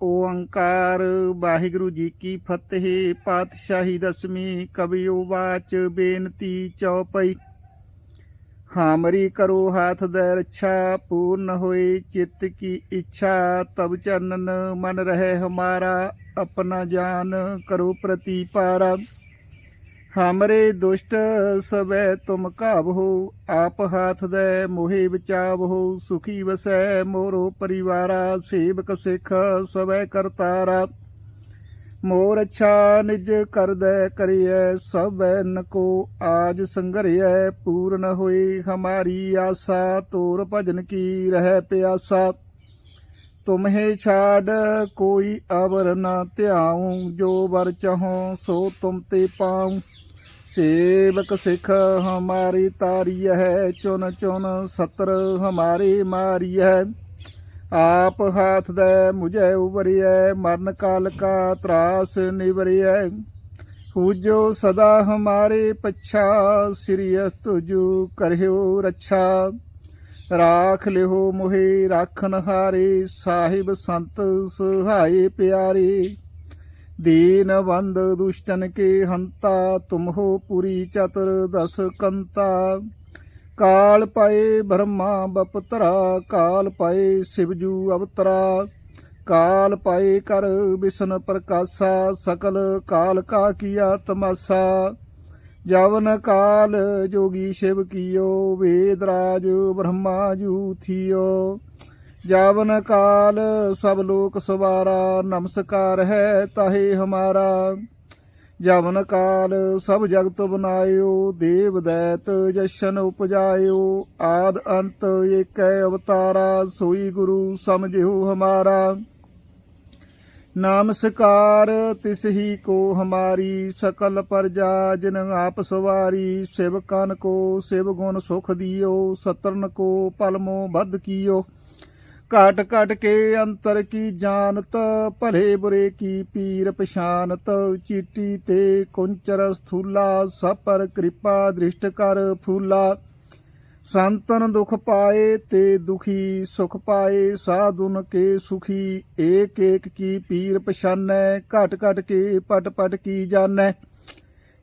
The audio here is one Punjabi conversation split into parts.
ਓੰਕਾਰ, ਵਾਹਿਗੁਰੂ ਜੀ ਕੀ ਫਤਿਹ, ਪਾਤਸ਼ਾਹੀ ਦਸਮੀ ਕਵਿਓ ਬਾਚ ਬੇਨਤੀ ਚਉਪਈ ਹਾਮਰੀ ਕਰੋ ਹਾਥ ਦੇ ਰੱਛਾ, ਪੂਰਨ ਹੋਏ ਚਿੱਤ ਕੀ ਇੱਛਾ ਤਬ ਚੰਨਨ ਮਨ ਰਹੇ ਹਮਾਰਾ, ਆਪਣਾ ਜਾਨ ਕਰੋ ਪ੍ਰਤੀਪਾਰਾ। ਹਮਰੇ ਦੁਸ਼ਟ ਸਵੈ ਤੁਮ ਕਾਬਹੋ ਆਪ ਹਾਥ ਦੇ ਮੋਹਿ ਬਚਾਵਹੋ ਸੁਖੀ ਵਸੈ ਮੋਰੋ ਪਰਿਵਾਰਾ, ਸੇਵਕ ਸਿਖ ਸਵੈ ਕਰਤਾਰਾ। ਮੋਰ ਅੱਛਾ ਨਿਜ ਕਰਦੈ ਕਰਿਐ, ਸਭੈ ਨਕੋ ਆਜ ਸੰਗਰਿਐ, ਪੂਰਨ ਹੋਈ ਹਮਾਰੀ ਆਸਾ, ਤੋਰ ਭਜਨ ਕੀ ਰਹਿ ਪਿਆਸਾ। ਤੁਮਹੇ ਛਾੜ ਕੋਈ ਅਵਰ ਨਾ ਧਿਆਉ, ਜੋ ਵਰ ਚਹੋ ਸੋ ਤੁਮ ਤੇ ਪਾਉ। ਸੇਵਕ ਸਿੱਖ ਹਮਾਰੀ ਤਾਰੀ ਹੈ ਚੁਨ ਚੁਨ ਸਤਰ ਹਮਾਰੀ ਮਾਰੀ ਹੈ। ਆਪ ਹਾਥ ਦੇ ਮੁਝੇ ਉਬਰਿਐ ਮਰਨ ਕਾਲ ਕਾ ਤਰਾਸ ਨਿਵਰਿਐ। ਹੂਜੋ ਸਦਾ ਹਮਾਰੇ ਪਛਾ ਸਿਰਿਯ ਤੁਜੂ ਕਰਿਓ ਰੱਛਾ। ਰਾਖ ਲਿਓ ਮੋਹਿ ਰਾਖਨ ਹਾਰੇ ਸਾਹਿਬ ਸੰਤ ਸੁਹਾਏ ਪਿਆਰੇ। ਦੀਨ ਬੰਦ ਦੁਸ਼ਟਨ ਕੇ ਹੰਤਾ, ਤੁਮਹੋ ਪੁਰੀ ਚਤੁਰ ਦਸ ਕੰਤਾ। ਕਾਲ ਪਏ ਬ੍ਰਹਮਾ ਬਪਤਰਾ, ਕਾਲ ਪਏ ਸਿਵਜੂ ਅਵਤਰਾ। ਕਾਲ ਪਏ ਕਰ ਵਿਸ਼ਨ ਪ੍ਰਕਾਸ਼ਾ, ਸਕਲ ਕਾਲ ਕਾ ਕੀਆ ਤਮਾਸਾ। ਜਵਨ ਕਾਲ ਜੋਗੀ ਸ਼ਿਵ ਕੀਓ, ਵੇਦ ਰਾਜ ਬ੍ਰਹਮਾ ਜੂ ਥੀਓ। ਜਾਵਨ ਕਾਲ, ਸਭ ਲੋਕ ਸਵਾਰਾ, ਨਮਸਕਾਰ ਹੈ ਤਾਹੇ ਹਮਾਰਾ। ਜਵਨ ਕਾਲ, ਸਭ ਜਗਤ ਬਨਾਇਓ ਦੇਵ ਦੈਤ ਜਸ਼ਨ ਉਪਜਾਇਓ। ਆਦ ਅੰਤ ਏਕੈ ਅਵਤਾਰਾ, ਸੋਈ ਗੁਰੂ ਸਮਝਿਓ ਹਮਾਰਾ। ਨਮਸਕਾਰ ਤਿਸ ਹੀ ਕੋ ਹਮਾਰੀ, ਸਕਲ ਪਰਜਾ ਜਿਨ ਆਪ ਸਵਾਰੀ। ਸਿਵਕਨ ਕੋ, ਸਿਵ ਗੁਣ ਸੁਖ ਦਿਓ, ਸਤਰਨ ਕੋ ਪਲਮੋ ਬੱਧ ਕੀਓ। ਕਾਟ ਕਾਟ ਕੇ ਅੰਤਰ ਕੀ ਜਾਣਤ, ਭਲੇ ਬੁਰੇ ਕੀ ਪੀਰ ਪਛਾਨਤ, ਚੀਟੀ ਤੇ ਕੁੰਚਰ ਸਥੂਲਾ, ਸਪਰ ਪਰ ਕਿਰਪਾ ਦ੍ਰਿਸ਼ਟ ਕਰ ਫੂਲਾ। ਸੰਤਨ ਦੁਖ ਪਾਏ ਤੇ ਦੁਖੀ ਸੁਖ ਪਾਏ, ਸਾਧੁਨ ਕੇ ਸੁਖੀ, ਏਕ ਏਕ ਕੀ ਪੀਰ ਪਛਾਨੈ, ਘਟ ਘਟ ਕੇ ਪਟ ਪਟ ਕੀ ਜਾਣੈ।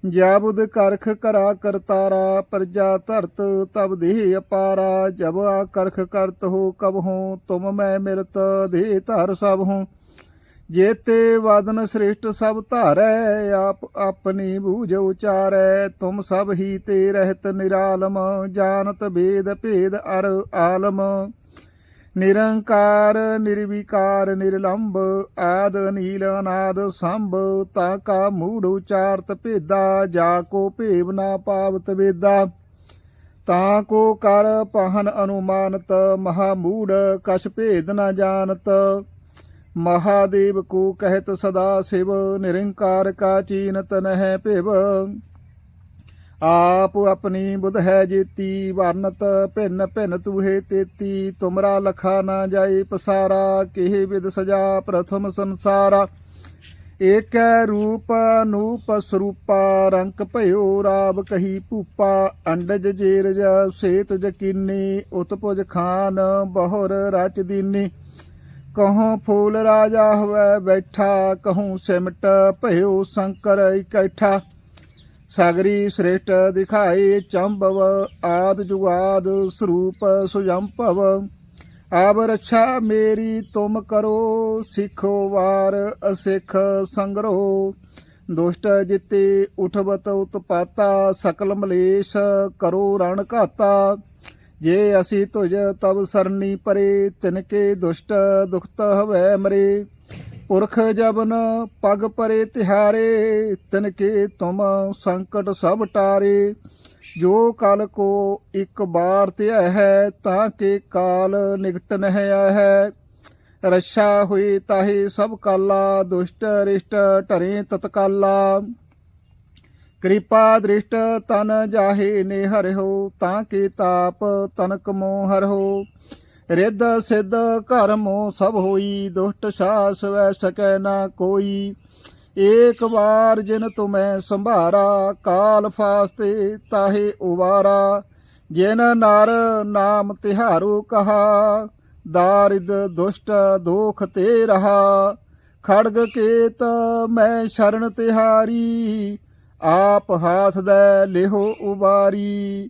ਜਾਬੁਦ ਕਰਖ ਕਰਾ ਕਰਤਾਰਾ, ਪ੍ਰਜਾ ਧਰਤ, ਤਬ ਦੇਹ ਅਪਾਰਾ, ਜਬ ਆ ਕਰਖ ਕਰਤ ਹੋ ਕਬ ਹੂੰ, ਤੁਮ ਮੈਂ ਮਿਰਤ, ਦੇਹ ਧਰ ਸਭ ਹੂੰ। ਜੇਤੇ ਵਾਦਨ ਸ੍ਰੇਸ਼ਟ ਸਭ ਧਾਰੈ, ਆਪ ਆਪਣੀ ਬੂਝ ਉਚਾਰੈ, ਤੁਮ ਸਭ ਹੀ ਤੇ ਰਹਿਤ ਨਿਰਾਲਮ, ਜਾਣਤ ਭੇਦ ਭੇਦ ਅਰ ਆਲਮ। ਨਿਰੰਕਾਰ, ਨਿਰਵਿਕਾਰ ਨਿਰਲੰਭ ਆਦ, ਨੀਲ ਅਨਾਦ, ਸੰਭ, ਤਾ ਕਾ ਮੂੜ ਉਚਾਰਤ ਭੇਦਾ, ਜਾ ਕੋ ਭੇਵ ਨਾ ਪਾਵਤ ਵੇਦਾ। ਤਾ ਕੋ ਕਰ ਪਹਨ ਅਨੁਮਾਨਤ, ਮਹਾ ਮੂੜ ਕਛ ਭੇਦ ਨਾ ਜਾਣਤ। ਮਹਾਦੇਵ ਕੋ ਕਹਿਤ ਸਦਾ ਸਿਵ, ਨਿਰੰਕਾਰ ਕਾ ਚੀਨਤ ਨਹਿ ਭਿਵ। ਆਪ ਆਪਣੀ ਬੁਧ ਹੈ ਜੀਤੀ, ਵਰਨਤ ਭਿੰਨ ਭਿੰਨ ਤੂਹੇ ਤੇਤੀ, ਤੁਮਰਾ ਲਖਾ ਨਾ ਜਾਏ ਪਸਾਰਾ, ਕਿਹ ਵਿਦ ਸਜਾ ਪ੍ਰਥਮ ਸੰਸਾਰਾ। ਏਕੈ ਰੂਪ ਅਨੂਪ ਸਰੂਪਾ, ਰੰਕ ਭਇਓ ਰਾਵ ਕਹੀ ਭੂਪਾ, ਅੰਡਜ ਜੇਰਜ ਸੇਤ ਜਕੀਨੀ, ਉਤਪੁਜ ਖਾਨ ਬਹੁਰ ਰਚ ਦੀਨੀ। ਕਹੋਂ ਫੂਲ ਰਾਜਾ ਹੋਵੇ ਬੈਠਾ, ਕਹੂੰ ਸਿਮਟ ਭਇਓ ਸ਼ੰਕਰ ਇਕੱਠਾ। ਸਾਗਰੀ ਸ੍ਰੇਸ਼ਟ ਦਿਖਾਏ ਚੰਭਵ ਆਦ ਜੁਗਾਦ ਸਰੂਪ ਸੁਜੰਭਵ ਆਬ ਰੱਛਾ ਮੇਰੀ, ਤੁਮ ਕਰੋ ਸਿੱਖੋ ਵਾਰ ਅਸਿੱਖ ਸੰਗਰੋ। ਦੁਸ਼ਟ ਜਿਤੇ ਉਠਵਤ ਉਤਪਾਤਾ, ਸਕਲ ਮਲੇਸ਼ ਕਰੋ ਰਣ ਘਾਤਾ। ਜੇ ਅਸੀਂ ਤੁਜ ਤਬ ਸਰਨੀ ਪਰੇ, ਤਿਨਕੇ ਦੁਸ਼ਟ ਦੁਖਤ ਹਵੈ ਮਰੇ। ਪੁਰਖ ਜਬਨ ਪਗ ਪਰੇ ਤਿਹਾਰੇ, ਤਿਨਕੇ ਤੁਮ ਸੰਕਟ ਸਭ ਟਾਰੇ। ਜੋ ਕਲ ਕੋ ਇੱਕ ਬਾਰ ਧਿਆ ਹੈ, ਤਾਂ ਕਿ ਕਾਲ ਨਿਕਟ ਨਹਿ ਹੈ। ਰੱਛਾ ਹੋਈ ਤਾਹੀ ਸਭ ਕਾਲਾ, ਦੁਸ਼ਟ ਰਿਸ਼ਟ ਟਰੇ ਤਤਕਾਲਾ। ਕਿਰਪਾ ਦ੍ਰਿਸ਼ਟ ਤਨ ਜਾਹੇ ਨੇ ਹੋ ਤਾਂ ਕਿ ਤਾਪ ਤਨਕ ਮੋਹ ਹਰਿਓ ਰਿੱਧ ਸਿੱਧ ਕਰਮੋ ਸਭ ਹੋਈ, ਦੁਸ਼ਟ ਸਾਸ ਵੈ ਸਕੈ ਨਾ ਕੋਈ। ਏਕ ਵਾਰ ਜਿਨ ਤੁਮੈ ਸੰਭਾਰਾ, ਕਾਲ ਫਾਸਤੇ ਤਾਹੇ ਉਵਾਰਾ। ਜਿਨ ਨਰ ਨਾਮ ਤਿਹਾਰੂ ਕਹਾ, ਦਾਰਿਦ ਦੁਸ਼ਟ ਦੋਖ ਤੇ ਰਹਾ। ਖੜਗ ਕੇਤ ਮੈਂ ਸ਼ਰਨ ਤਿਹਾਰੀ, ਆਪ ਹਾਥ ਦੇ ਲਿਹੋ ਉਬਾਰੀ।